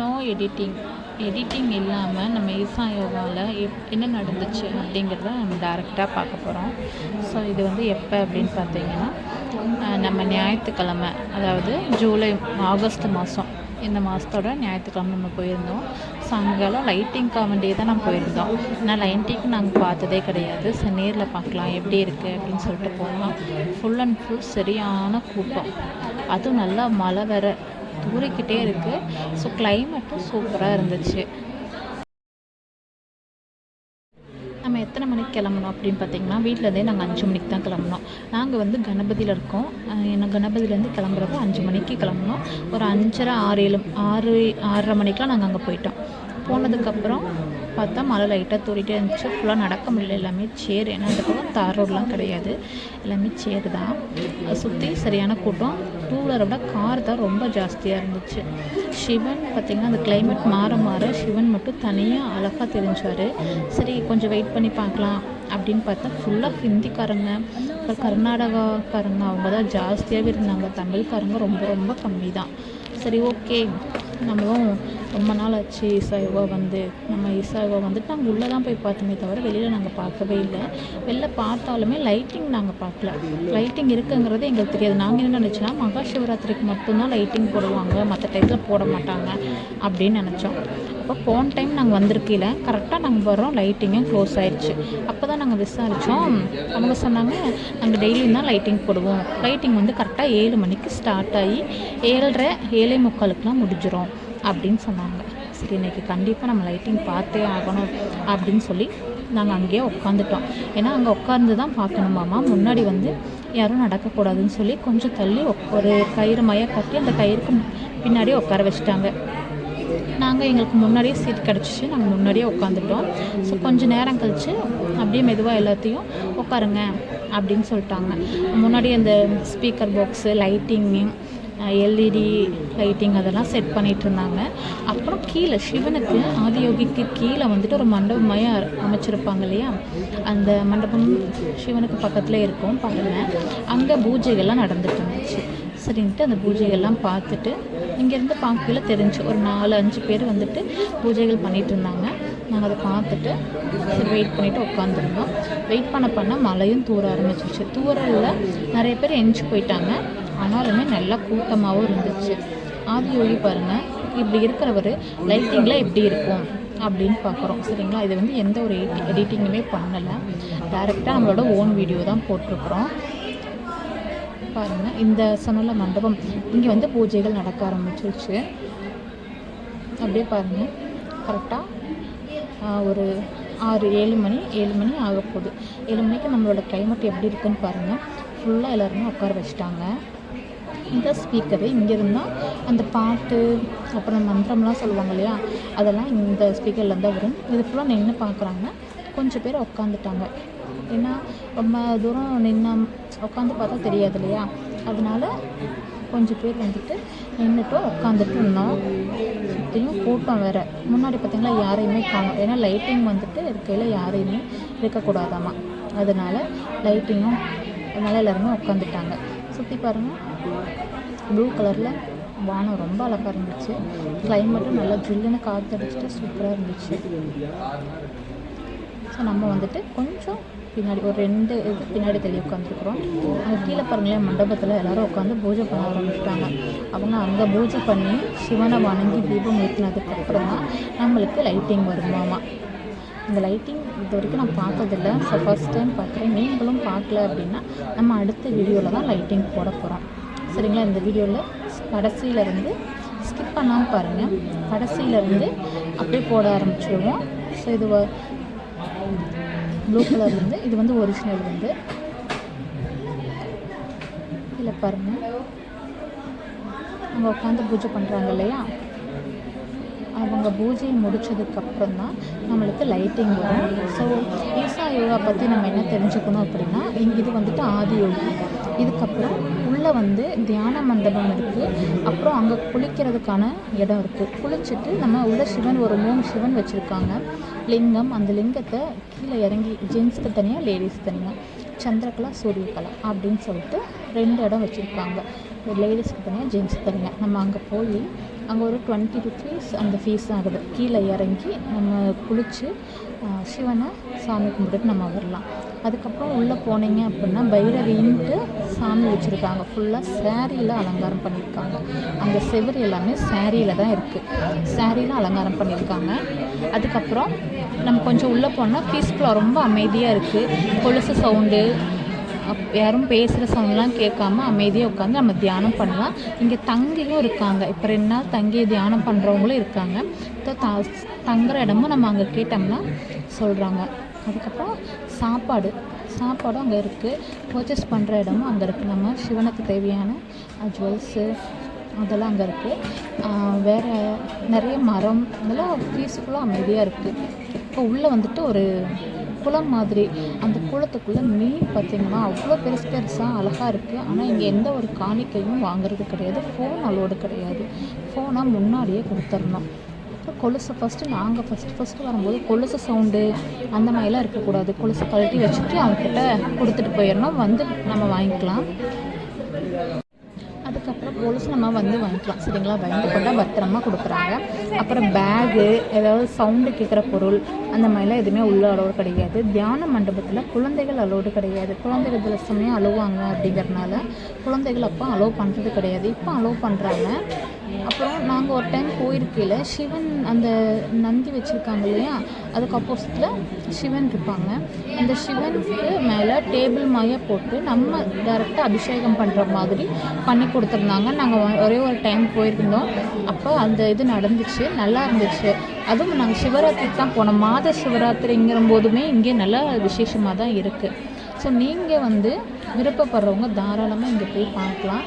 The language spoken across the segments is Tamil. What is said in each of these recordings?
No editing. எடிட்டிங் இல்லாமல் நம்ம ஈசா யோகாவில் எப் என்ன நடந்துச்சு அப்படிங்கிறத நம்ம டேரெக்டாக பார்க்க போகிறோம் ஸோ இது வந்து எப்போ அப்படின்னு பார்த்தீங்கன்னா நம்ம ஞாயிற்றுக்கிழமை அதாவது ஜூலை ஆகஸ்ட் மாதம் இந்த மாதத்தோட ஞாயிற்றுக்கிழமை நம்ம போயிருந்தோம். சாயங்காலம் லைட்டிங்க்காக வேண்டியே தான் நம்ம போயிருந்தோம். ஆனால் லைட்டிங் நாங்கள் பார்த்ததே கிடையாது. ஸோ நேரில் பார்க்கலாம் எப்படி இருக்குது அப்படின்னு சொல்லிட்டு போனோம். ஃபுல் அண்ட் ஃபுல் சரியான கூட்டம். அதுவும் நல்லா மழை வேறு. தூரிக்கிட்டே இருக்குது ஸோ கிளைமேட்டும் சூப்பராக இருந்துச்சு. நம்ம எத்தனை மணிக்கு கிளம்பணும் அப்படின்னு பார்த்தீங்கன்னா வீட்டிலேருந்தே நாங்கள் அஞ்சு மணிக்கு தான் கிளம்புனோம். நாங்கள் வந்து கணபதியில் இருக்கோம். என்ன கணபதியிலேருந்து கிளம்புறப்ப அஞ்சு மணிக்கு கிளம்புனோம். ஒரு அஞ்சரை ஆறு ஏழு ஆறு ஆறரை மணிக்கெலாம் நாங்கள் அங்கே போயிட்டோம். போனதுக்கப்புறம் பார்த்தா மழை லைட்டாக தூரிட்டே இருந்துச்சு. ஃபுல்லாக நடக்க முடியல. எல்லாமே சேர். ஏன்னா அந்த பக்கம் தார் ரோடெலாம் கிடையாது. எல்லாமே சேர் தான். சுற்றி சரியான கூட்டம். டூ வீலரை விட கார் தான் ரொம்ப ஜாஸ்தியாக இருந்துச்சு. சிவன் பார்த்திங்கன்னா அந்த கிளைமேட் மாற மாற சிவன் மட்டும் தனியாக அழகாக தெரிஞ்சார். சரி கொஞ்சம் வெயிட் பண்ணி பார்க்கலாம் அப்படின்னு பார்த்தா ஃபுல்லாக ஹிந்திக்காரங்க அப்புறம் கர்நாடகாக்காரங்க அவங்க தான் ஜாஸ்தியாகவே இருந்தாங்க. தமிழ்காரங்க ரொம்ப ரொம்ப கம்மி தான் சரி ஓகே நம்மளும் ரொம்ப நாள் ஆச்சு ஈசாயோவா வந்து. நம்ம ஈசாயோவா வந்துட்டு நாங்கள் உள்ளே தான் போய் பார்த்தோமே தவிர வெளியில் நாங்கள் பார்க்கவே இல்லை. வெளில பார்த்தாலுமே லைட்டிங் நாங்கள் பார்க்கல. லைட்டிங் இருக்குங்கிறது எங்களுக்கு தெரியாது. நாங்கள் என்ன நினச்சோன்னா மகா சிவராத்திரிக்கு மட்டும்தான் லைட்டிங் போடுவாங்க. மற்ற டைத்தில் போட மாட்டாங்க அப்படின்னு நினச்சோம். அப்போ போன டைம் நாங்கள் வந்திருக்கையில் கரெக்டாக நாங்கள் வரோம் லைட்டிங்கும் க்ளோஸ் ஆயிடுச்சு அப்போ தான் நாங்கள் விசாரித்தோம் அவங்க சொன்னாங்க நாங்கள் டெய்லியும் தான் லைட்டிங் போடுவோம். லைட்டிங் வந்து கரெக்டாக ஏழு மணிக்கு ஸ்டார்ட் ஆகி ஏழரை ஏழை முக்காலுக்குலாம் முடிஞ்சிடும் அப்படின்னு சொன்னாங்க. சரி இன்னைக்கு கண்டிப்பாக நம்ம லைட்டிங் பார்த்தே ஆகணும் அப்படின்னு சொல்லி நாங்கள் அங்கேயே உட்காந்துட்டோம் ஏன்னா அங்கே உட்காந்து தான் பார்க்கணுமாமா முன்னாடி வந்து யாரும் நடக்கக்கூடாதுன்னு சொல்லி கொஞ்சம் தள்ளி ஒரு கயிறு மய கட்டி அந்த கயிறுக்கு பின்னாடி உட்கார வச்சுட்டாங்க. நாங்கள் எங்களுக்கு முன்னாடியே சீட் கிடச்சிச்சு. நாங்கள் முன்னாடியே உட்காந்துட்டோம் ஸோ கொஞ்சம் நேரம் கழித்து அப்படியே மெதுவாக எல்லாத்தையும் உட்காருங்க அப்படின்னு சொல்லிட்டாங்க. முன்னாடி அந்த speaker box lighting LED lighting அதெல்லாம் செட் பண்ணிகிட்டு இருந்தாங்க. அப்புறம் கீழே சிவனுக்கு ஆதியோகிக்கு கீழே வந்துட்டு ஒரு மண்டபமாக அமைச்சிருப்பாங்க இல்லையா? அந்த மண்டபம் சிவனுக்கு பக்கத்தில் இருக்கும். பாருங்கள் அங்கே பூஜைகள்லாம் நடந்துட்டு இருந்துச்சு. சரின்ட்டு அந்த பூஜைகள்லாம் பார்த்துட்டு இங்கேருந்து பார்க்கல தெரிஞ்சு ஒரு நாலு அஞ்சு பேர் வந்துட்டு பூஜைகள் பண்ணிட்டு இருந்தாங்க நாங்கள் அதை பார்த்துட்டு சரி வெயிட் பண்ணிவிட்டு உட்காந்துருந்தோம். வெயிட் பண்ண பண்ண மழையும் தூர ஆரம்பிச்சிருச்சு. தூரலில் நிறைய பேர் எஞ்சி போயிட்டாங்க. ஆனாலுமே நல்லா கூட்டமாகவும் இருந்துச்சு. ஆதி யோகி பாருங்கள் இப்படி இருக்கிறவர் லைட்டிங்கில் எப்படி இருக்கும் அப்படின்னு பார்க்குறோம். சரிங்களா? இது வந்து எந்த ஒரு எடிட்டிங்குமே பண்ணலை. டேரெக்டாக நம்மளோட ஓன் வீடியோ தான் போட்டிருக்குறோம். பாருங்கள் இந்த சொன்னல மண்டபம் இங்கே வந்து பூஜைகள் நடக்க ஆரம்பிச்சிருச்சு. அப்படியே பாருங்கள் கரெக்டாக ஒரு ஆறு ஏழு மணி ஏழு மணி ஆக போகுது ஏழு மணிக்கு நம்மளோட கிளைமேட் எப்படி இருக்குன்னு பாருங்கள் ஃபுல்லாக எல்லாருமே உட்கார வச்சுட்டாங்க. இந்த ஸ்பீக்கரு இங்கே இருந்தால் அந்த பாட்டு அப்புறம் மந்திரம்லாம் சொல்லுவாங்க இல்லையா? அதெல்லாம் இந்த ஸ்பீக்கரில் தான் வரும். இது ஃபுல்லாக நின்று பார்க்குறாங்க கொஞ்சம் பேர் உட்காந்துட்டாங்க ஏன்னா ரொம்ப தூரம் நின்று உட்காந்து பார்த்தா தெரியாது இல்லையா? அதனால கொஞ்சம் பேர் வந்துட்டு நின்றுட்டு உட்காந்துட்டு இருந்தோம். சுற்றியும் கூட்டம் வேறு. முன்னாடி பார்த்திங்கன்னா யாரையுமே காணும். ஏன்னா லைட்டிங் வந்துட்டு இருக்கையில் யாரையுமே இருக்கக்கூடாதாமா. அதனால லைட்டிங்கும் அதனால் எல்லாருமே உட்காந்துட்டாங்க. சுற்றி பாருங்கள் ப்ளூ கலரில் வானம் ரொம்ப அழகாக இருந்துச்சு. கிளைமேட்டும் நல்லா ஜில்லுன்னு காற்று அடிச்சுட்டு சூப்பராக இருந்துச்சு. ஸோ நம்ம வந்துட்டு கொஞ்சம் பின்னாடி ஒரு ரெண்டு இது பின்னாடி தள்ளி உட்காந்துருக்குறோம். அங்கே கீழே பாருங்களேன் மண்டபத்தில் எல்லாரும் உட்காந்து பூஜை பண்ண ஆரம்பிச்சிட்டாங்க. அவங்க அங்கே பூஜை பண்ணி சிவனை வணங்கி தீபம் ஏற்றினதுக்கப்புறம் தான் நம்மளுக்கு லைட்டிங் வருமாமா இந்த லைட்டிங் இது வரைக்கும் நான் பார்த்ததில்ல. ஸோ ஃபஸ்ட் டைம் பார்க்குறேன். நீங்களும் பார்க்கல அப்படின்னா நம்ம அடுத்த வீடியோவில் தான் லைட்டிங் போட போகிறோம் சரிங்களா? இந்த வீடியோவில் கடைசியிலேருந்து ஸ்கிப் பண்ணாமல் பாருங்கள் கடைசியிலேருந்து அப்படியே போட ஆரம்பிச்சிடுவோம் ஸோ இது ப்ளூ கலர் வந்து இது வந்து ஒரிஜினல் வந்து. இல்லை பாருங்கள் அங்கே உட்காந்து பூஜை பண்ணுறாங்க இல்லையா? அவங்க பூஜை முடித்ததுக்கப்புறம் தான் நம்மளுக்கு லைட்டிங் வரும். ஸோ ஈசா யோகா பற்றி நம்ம என்ன தெரிஞ்சுக்கணும் அப்படின்னா இது வந்துட்டு ஆதி யோகி. இதுக்கப்புறம் உள்ளே வந்து தியான மண்டபம் இருக்குது அப்புறம் அங்கே குளிக்கிறதுக்கான இடம் இருக்குது குளிச்சுட்டு நம்ம உள்ள சிவன் ஒரு மூணு சிவன் வச்சுருக்காங்க. லிங்கம் அந்த லிங்கத்தை கீழே இறங்கி ஜென்ஸ்க்கு தனியாக லேடிஸ் தனியாக சந்திரகலா சூரியகலா அப்படின்னு சொல்லிட்டு ரெண்டு இடம் வச்சுருக்காங்க. லேடிஸ்க்கு தனியாக ஜென்ஸ் தனியாக நம்ம அங்கே போய் அங்கே ஒரு டுவெண்ட்டி ருபீஸ் அந்த ஃபீஸ் ஆகுது கீழே இறங்கி நம்ம குளித்து சிவனை சாமி கும்பிட்டுட்டு நம்ம வரலாம். அதுக்கப்புறம் உள்ளே போனீங்க அப்படின்னா பைரவின்ட்டு சாமி வச்சுருக்காங்க. ஃபுல்லாக சேரீயில் அலங்காரம் பண்ணியிருக்காங்க. அந்த செவுரு எல்லாமே சேரீயில் தான் இருக்குது சேரீயில் அலங்காரம் பண்ணியிருக்காங்க. அதுக்கப்புறம் நம்ம கொஞ்சம் உள்ளே போனால் பீஸ்ஃபுல்லாக ரொம்ப அமைதியாக இருக்குது கொலுசு சவுண்டு யாரும் பேசுகிற சவுண்ட்லாம் கேட்காம அமைதியாக உட்காந்து நம்ம தியானம் பண்ணலாம். இங்கே தங்கியும் இருக்காங்க. இப்போ ரெண்டு நாள் தங்கி தியானம் பண்ணுறவங்களும் இருக்காங்க. த தங்குற இடமும் நம்ம அங்கே கேட்டோம்னா சொல்கிறாங்க அதுக்கப்புறம் சாப்பாடு. சாப்பாடும் அங்கே இருக்குது பர்ச்சேஸ் பண்ணுற இடமும் அங்கே இருக்குது நம்ம சிவனுக்கு தேவையான ஜுவல்ஸு அதெல்லாம் அங்கே இருக்குது வேறு நிறைய மரம். இதெல்லாம் பீஸ்ஃபுல்லாக அமைதியாக இருக்குது இப்போ உள்ளே வந்துட்டு ஒரு குளம் மாதிரி. அந்த குளத்துக்குள்ளே மீன் பார்த்திங்கன்னா அவ்வளோ பெருசு பெருசாக அழகாக இருக்குது ஆனால் இங்கே எந்த ஒரு காணிக்கையும் வாங்குறது கிடையாது. ஃபோன் அலோடு கிடையாது. ஃபோனாக முன்னாடியே கொடுத்துர்ணும் அப்புறம் கொலுசு ஃபஸ்ட்டு நாங்கள் ஃபஸ்ட்டு ஃபஸ்ட்டு வரும்போது கொலுசு சவுண்டு அந்த மாதிரிலாம் இருக்கக்கூடாது. கொலுசு கழட்டி வச்சுட்டு அவங்கக்கிட்ட கொடுத்துட்டு போயிடணும். வந்து நம்ம வாங்கிக்கலாம். போலீஸ் நம்ம வந்து வாங்கிக்கலாம். சரிங்களா? வாங்கி கொண்டால் பத்திரமா கொடுக்குறாங்க. அப்புறம் பேகு ஏதாவது சவுண்டு கேட்குற பொருள் அந்த மாதிரிலாம் எதுவுமே உள்ள அலோடு கிடையாது. தியான மண்டபத்தில் குழந்தைகள் அலோடு கிடையாது. குழந்தைகள் சில சமயம் அழுவாங்க அப்படிங்கிறனால குழந்தைகள் அப்போ அலோவ் பண்ணுறது கிடையாது. இப்போ அலோவ் பண்ணுறாங்க அப்புறம் நாங்கள் ஒரு டைம் போயிருக்கையில் சிவன் அந்த நந்தி வச்சுருக்காங்க இல்லையா? அதுக்கு ஆப்போசிட்டில் சிவன் இருப்பாங்க. அந்த சிவனுக்கு மேலே டேபிள் மாய போட்டு நம்ம டேரெக்டாக அபிஷேகம் பண்ணுற மாதிரி பண்ணி கொடுத்துருந்தாங்க. நாங்கள் ஒரே ஒரு டைம் போயிருந்தோம். அப்போ அந்த இது நடந்துச்சு. நல்லா இருந்துச்சு. அதுவும் நாங்கள் சிவராத்திரி தான் போனோம். மாத சிவராத்திரிங்கிற போதுமே இங்கே நல்லா விசேஷமாக தான் இருக்குது ஸோ நீங்கள் வந்து விருப்பப்படுறவங்க தாராளமாக இங்கே போய் பார்க்கலாம்.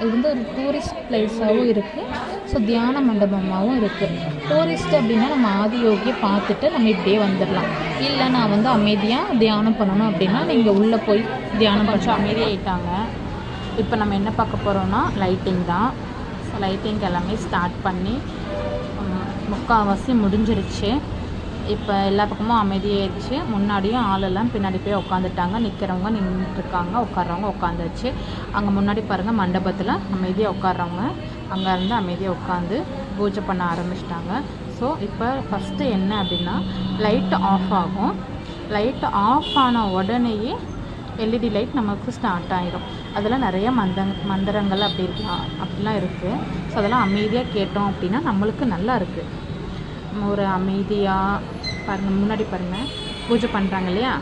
இது வந்து ஒரு டூரிஸ்ட் பிளேஸாகவும் இருக்குது ஸோ தியான மண்டபமாகவும் இருக்குது டூரிஸ்ட் அப்படின்னா நம்ம ஆதியோகியை பார்த்துட்டு நம்ம இப்படியே வந்துடலாம். இல்லை நான் வந்து அமைதியாக தியானம் பண்ணணும் அப்படின்னா நீங்கள் உள்ளே போய் தியானம் கொஞ்சம் அமைதியாகிட்டாங்க இப்போ நம்ம என்ன பார்க்க போகிறோம்னா லைட்டிங் தான். ஸோ லைட்டிங் எல்லாமே ஸ்டார்ட் பண்ணி முக்கால்வாசி முடிஞ்சிருச்சு. இப்போ எல்லா பக்கமும் அமைதியாயிடுச்சு. முன்னாடியும் ஆளெல்லாம் பின்னாடி போய் உட்காந்துட்டாங்க நிற்கிறவங்க நின்றுட்டுருக்காங்க உட்கார்றவங்க உட்காந்துருச்சு அங்கே முன்னாடி பாருங்கள் மண்டபத்தில் அமைதியாக உட்காறவங்க அங்கே இருந்து அமைதியாக உட்காந்து பூஜை பண்ண ஆரம்பிச்சிட்டாங்க. ஸோ இப்போ ஃபஸ்ட்டு என்ன அப்படின்னா லைட் ஆஃப் ஆகும். லைட் ஆஃப் ஆன உடனேயே எல்இடி லைட் நமக்கு ஸ்டார்ட் ஆகிடும் அதில் நிறைய மந்தங் மந்திரங்கள் அப்படி இருக்கலாம் அப்படிலாம் இருக்குது ஸோ அதெல்லாம் அமைதியாக கேட்டோம் அப்படின்னா நம்மளுக்கு நல்லா இருக்குது ஒரு அமைதியாக பாருங்கள் முன்னாடி பாருங்கள் பூஜை பண்ணுறாங்க இல்லையா?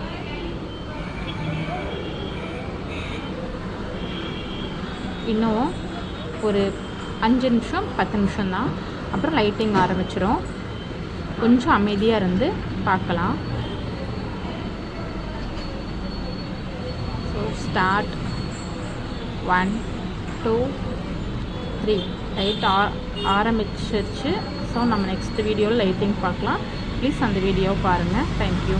இன்னும் ஒரு அஞ்சு நிமிஷம் பத்து நிமிஷம் தான். அப்புறம் லைட்டிங் ஆரம்பிச்சிடும் கொஞ்சம் அமைதியாக இருந்து பார்க்கலாம். So start one two three light ஆ ஆரம்பிச்சிருச்சு. ஸோ நம்ம நெக்ஸ்ட் வீடியோவில் லைட்டிங் பார்க்கலாம். ப்ளீஸ் அந்த வீடியோவை பாருங்கள் தேங்க்யூ